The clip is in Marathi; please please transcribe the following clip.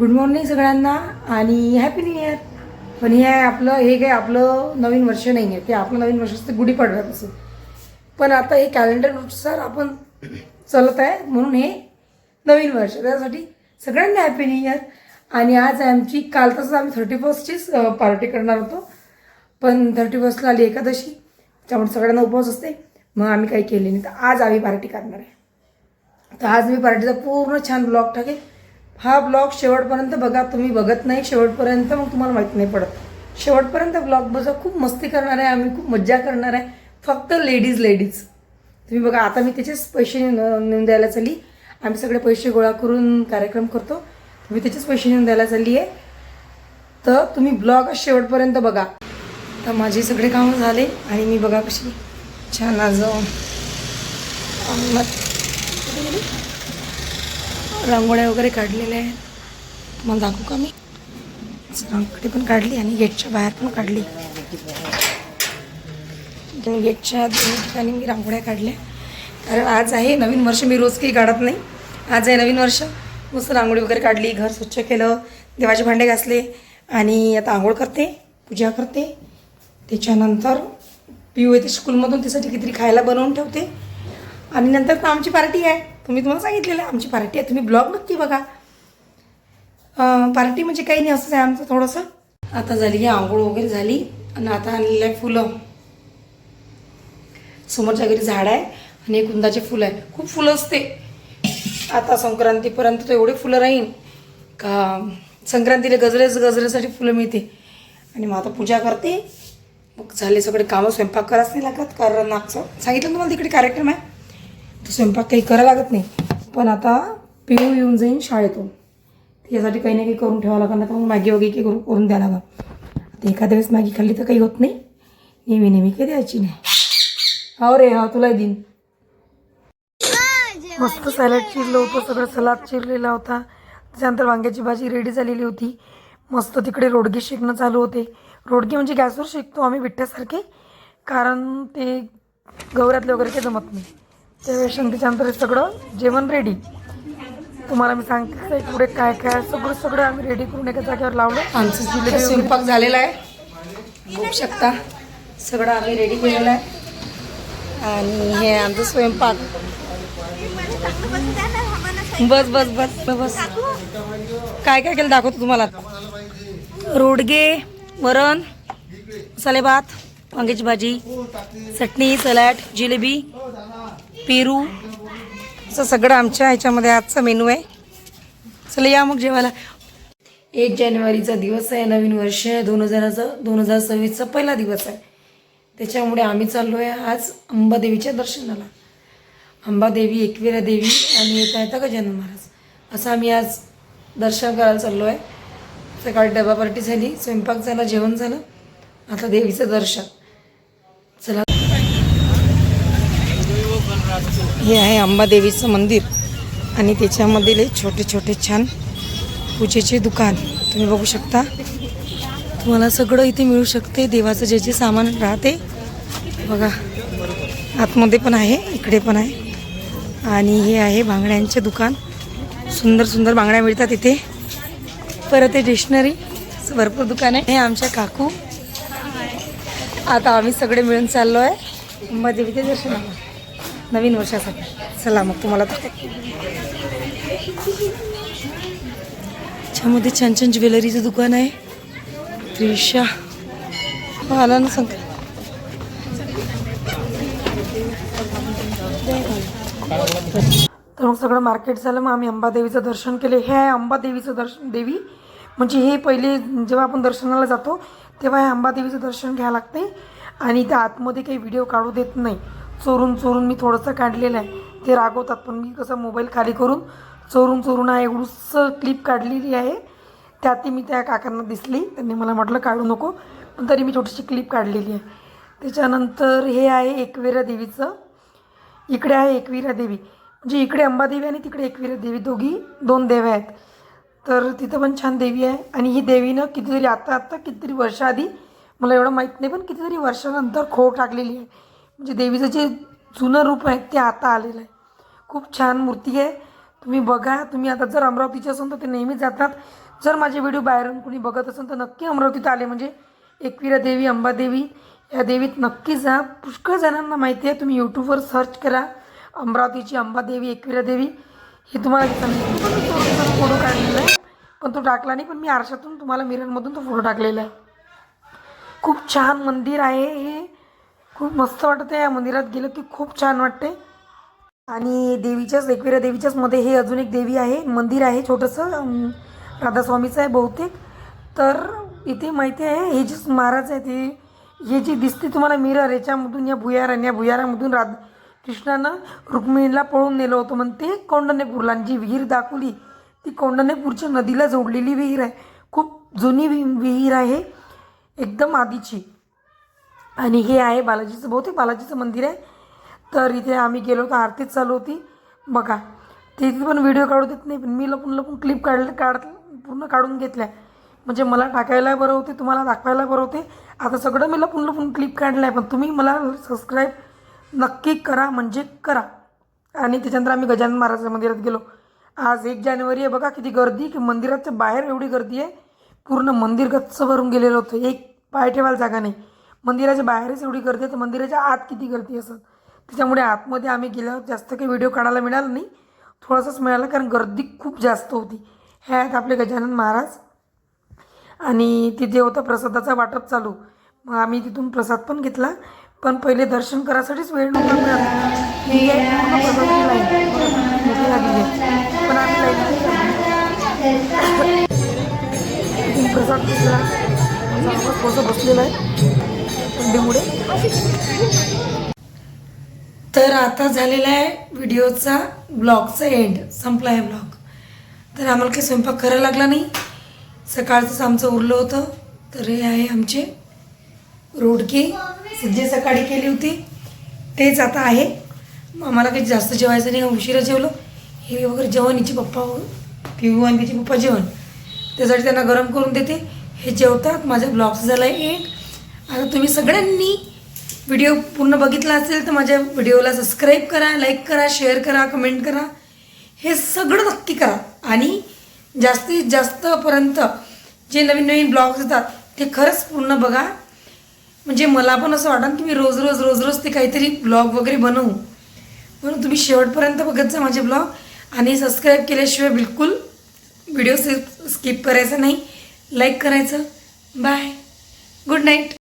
गुड मॉर्निंग सगळ्यांना आणि हॅपी न्यू इयर पण हे आहे आपलं हे काय आपलं नवीन वर्ष नाही आहे ते आपलं नवीन वर्ष असतं गुढीपाडव्यापासून पण आता हे कॅलेंडरनुसार आपण चालत आहे म्हणून हे नवीन वर्ष. त्यासाठी सगळ्यांना हॅपी न्यू इयर आणि आज आमची काल तसंच आम्ही थर्टी फर्स्टचीच पार्टी करणार होतो. पण थर्टी फर्स्टला आली एकादशी. त्यामुळे सगळ्यांना उपवास असते. मग आम्ही काही केले नाही. तर आज आम्ही पार्टी करणार आहे. तर आज मी पार्टीचा पूर्ण छान ब्लॉग टाकेल हा ब्लॉग शेवटपर्यंत बघा तुम्ही बघत नाही शेवटपर्यंत मग तुम्हाला माहीत नाही पडत. शेवटपर्यंत ब्लॉग बघा खूप मस्ती करणार आहे आम्ही खूप मज्जा करणार आहे. फक्त लेडीज लेडीज तुम्ही बघा आता मी त्याचेच पैसे नेऊन द्यायला चालली. आम्ही सगळे पैसे गोळा करून कार्यक्रम करतो. तुम्ही त्याचेच पैसे नेऊन द्यायला चालली आहे. तर तुम्ही ब्लॉग शेवटपर्यंत बघा. तर माझे सगळे कामं झाले आणि मी बघा कशी छान आज रांगोळ्या वगैरे काढलेल्या आहेत. तुम्हाला दाखवू का मी? रांगोळी पण काढली आणि गेटच्या बाहेर पण काढली. गेटच्या दोन्ही ठिकाणी मी रांगोळ्या काढल्या. कारण आज आहे नवीन वर्ष मी रोज काही काढत नाही. आज आहे नवीन वर्ष. मस्त रांगोळी वगैरे काढली घर स्वच्छ केलं देवाचे भांडे घासले आणि आता आंघोळ करते पूजा करते. त्याच्यानंतर पिऊ येते स्कूलमधून त्यासाठी काहीतरी खायला बनवून ठेवते. आणि नंतर तर आमची पार्टी आहे. तुम्ही तुम्हाला सांगितलेलं आहे आमची पार्टी आहे. तुम्ही ब्लॉग नक्की बघा. पार्टी म्हणजे काही नाही असंच आहे आमचं थोडंसं. आता झाली ही आंघोळ वगैरे झाली आणि आता आणलेलं आहे फुलं. समोरच्या घरी झाड आहे आणि एक कुंदाचे फुलं आहे. खूप फुलं असते. आता संक्रांतीपर्यंत तर एवढे फुलं राहीन का संक्रांतीला गजरेच गजरेसाठी फुलं मिळते. आणि मग आता पूजा करते. मग झाले सगळे कामं स्वयंपाक करायच नाही लागत कारण आमचं सांगितलं ना तुम्हाला तिकडे कार्यक्रम आहे? स्वयंपाक काही करायला लागत नाही. पण आता पिऊ येऊन जाईन शाळेतून. त्याच्यासाठी काही ना काही करून ठेवावं लागणार तर मग मॅगी वगैरे काही करून करून द्यायला लागं आता एखाद्या वेळेस मॅगी खाल्ली तर काही होत नाही. नेहमी नेहमी काही द्यायची नाही. हो रे हा तुला दिन मस्त सॅलड चिरलं होतं सगळं सलाद चिरलेला होता. त्याच्यानंतर वांग्याची भाजी रेडी झालेली होती. मस्त तिकडे रोडगे शेकणं चालू होते. रोडगे म्हणजे गॅसवर शेकतो आम्ही विठ्ठ्यासारखे कारण ते गवऱ्यातले वगैरे काही जमत नाही. त्यावेळेस हे सगळं जेवण रेडी तुम्हाला मी सांगते पुढे काय काय सगळं सगळं आम्ही रेडी करून एका जागेवर लावलं आमचं जिलेबी स्वयंपाक झालेला आहे. बघू शकता. सगळं आम्ही रेडी केलेलं आहे. आणि हे आमचं स्वयंपाक. बस बस बस बस काय काय केलं दाखवतो तुम्हाला रोडगे वरण मसाले भात वांग्याची भाजी चटणी सलाड जिलेबी पेरू असं सगळं आमच्या ह्याच्यामध्ये आजचा मेनू आहे. चला या मग जेवायला. एक जानेवारीचा दिवस आहे नवीन वर्ष आहे दोन हजाराचा दोन हजार सव्वीसचा पहिला दिवस आहे. त्याच्यामुळे आम्ही चाललो आहे आज अंबादेवीच्या दर्शनाला. अंबादेवी एकविरा देवी आणि येता येता गजानन महाराज. असं आम्ही आज दर्शन करायला चाललो आहे सकाळी डबा पार्टी झाली स्वयंपाक झाला जेवण झालं. आता देवीचं दर्शन चला हे आहे अंबादेवीचं मंदिर. आणि त्याच्यामधील एक छोटे छोटे छान पूजेचे दुकान. तुम्ही बघू शकता. तुम्हाला सगळं इथे मिळू शकते. देवाचं जे जे सामान राहते. बघा आतमध्ये पण आहे इकडे पण आहे. आणि हे आहे बांगड्यांचे दुकान. सुंदर सुंदर बांगड्या मिळतात इथे. परत हे डिक्शनरी भरपूर दुकान आहे. हे आमच्या काकू. आता आम्ही सगळे मिळून चाललो आहे अंबादेवीच्या दर्शनाला. नवीन वर्षासाठी. चला मग तुम्हाला दाखवते. त्याच्यामध्ये छान छान ज्वेलरीचं दुकान आहे. त्रिशा. आला ना सांग तर मग सगळं मार्केट झालं. मग आम्ही अंबादेवीचं दर्शन केले. हे आहे अंबादेवीचं दर्शन देवी. म्हणजे हे पहिले जेव्हा आपण दर्शनाला जातो तेव्हा हे अंबादेवीचं दर्शन घ्यावं लागते. आणि त्या आतमध्ये काही व्हिडिओ काढू देत नाही. चोरून चोरून मी थोडंसं काढलेलं आहे. ते रागवतात पण मी कसं मोबाईल खाली करून चोरून चोरून आहे एवढंसं क्लिप काढलेली आहे. त्यातही मी त्या काकांना दिसली. त्यांनी मला म्हटलं काढू नको. पण तरी मी छोटीशी क्लिप काढलेली आहे. त्याच्यानंतर हे आहे एकविरा देवीचं. इकडे आहे एकविरा देवी. म्हणजे इकडे अंबादेवी आणि तिकडे एकविरा देवी. दोघी दोन देव्या आहेत. तर तिथं पण छान देवी आहे. आणि ही देवीनं कितीतरी आता आत्ता कितीतरी वर्षाआधी मला एवढं माहीत नाही पण कितीतरी वर्षानंतर खो टाकलेली आहे. म्हणजे देवीचं जे जुनं रूप आहे ते आता आलेलं आहे. खूप छान मूर्ती आहे. तुम्ही बघा तुम्ही आता जर अमरावतीचे असेल तर ते नेहमी जातात. जर माझे व्हिडिओ बाहेरून कुणी बघत असेल तर नक्की अमरावतीत आले. म्हणजे एकविरा देवी अंबादेवी या देवीत नक्की जा. पुष्कळ जणांना माहिती आहे. तुम्ही यूट्यूबवर सर्च करा. अमरावतीची अंबादेवी एकविरा देवी. हे तुम्हाला फोटो काढलेला आहे. पण तो टाकला नाही पण मी आरशातून तुम्हाला मिररमधून तो फोटो टाकलेला आहे. खूप छान मंदिर आहे हे. खूप मस्त वाटतं या मंदिरात. गेलं की खूप छान वाटते आणि देवीच्याच एकविरा देवीच्याच मध्ये हे अजून एक देवी आहे मंदिर आहे छोटंसं राधास्वामीचं आहे बहुतेक. तर इथे माहिती आहे हे जे महाराज आहे ते हे जी दिसते तुम्हाला मिरर याच्यामधून या भुयार आणि या भुयारामधून राध कृष्णानं रुक्मिणीला पळून नेलं होतं म्हणते कौंडण्यपूरला आणि जी विहीर दाखवली ती कौंडण्यपूरच्या नदीला जोडलेली विहीर आहे. खूप जुनी वि विहीर आहे. एकदम आधीची. आणि हे आहे बालाजीचं बहुतेक बालाजीचं मंदिर आहे. तर इथे आम्ही गेलो होतो आरतीच चालू होती. बघा ते तिथे पण व्हिडिओ काढू देत नाही पण मी लपून लपून क्लिप काढले काढ पूर्ण काढून घेतल्या. म्हणजे मला टाकायला बरं होते तुम्हाला दाखवायला बरं होते. आता सगळं मी लपून लपून क्लिप काढलं आहे पण तुम्ही मला सबस्क्राईब नक्की करा म्हणजे करा. आणि त्याच्यानंतर आम्ही गजानन महाराजच्या मंदिरात गेलो. आज एक जानेवारी आहे बघा किती गर्दी की मंदिराच्या बाहेर एवढी गर्दी आहे. पूर्ण मंदिर गच्च भरून गेलेलं होतं एक पाय ठेवायला जागा नाही. मंदिराच्या बाहेरच एवढी गर्दी आहे तर मंदिराच्या आत किती गर्दी असत त्याच्यामुळे आतमध्ये आम्ही गेल्यावर जास्त काही व्हिडिओ काढायला मिळाला नाही. थोडंसंच मिळालं कारण गर्दी खूप जास्त होती. हे आहेत आपले गजानन महाराज. आणि तिथे होता प्रसादाचा वाटप चालू. मग आम्ही तिथून प्रसाद पण घेतला. पण पहिले दर्शन करायसाठीच वेळ नव्हता मिळाला. पण आम्ही प्रसाद घेतला. बसलेला आहे. थंडीमुळे तर आता झालेला आहे व्हिडिओचा ब्लॉगचा एंड संपला आहे ब्लॉग. तर आम्हाला काही स्वयंपाक करायला लागला नाही. सकाळचंच आमचं उरलं होतं. तर हे आहे आमचे रोडके. जे सकाळी केली होती. तेच आता आहे. आम्हाला काही जास्त जेवायचं नाही उशिरा जेवलो. हे वगैरे जेवण हिचे पप्पा पिऊ आणि तिचे पप्पा जेवण. त्यासाठी त्यांना गरम करून देते. हे जेवतात. माझ्या ब्लॉग्स झाला आहे एंड आता तुम्ही सगळ्यांनी व्हिडिओ पूर्ण बघितला असेल तर माझ्या व्हिडिओला सबस्क्राईब करा लाईक करा शेअर करा कमेंट करा. हे सगळं नक्की करा. आणि जास्तीत जास्तपर्यंत जे नवीन नवीन ब्लॉग्स येतात ते खरंच पूर्ण बघा. म्हणजे मला पण असं वाटतं की मी रोज रोज रोज रोज ते काहीतरी ब्लॉग वगैरे बनवू. म्हणून तुम्ही शेवटपर्यंत बघत जा माझे ब्लॉग आणि सबस्क्राईब केल्याशिवाय बिलकुल व्हिडिओ स्किप करायचा नाही. लाईक करायचं. Bye good night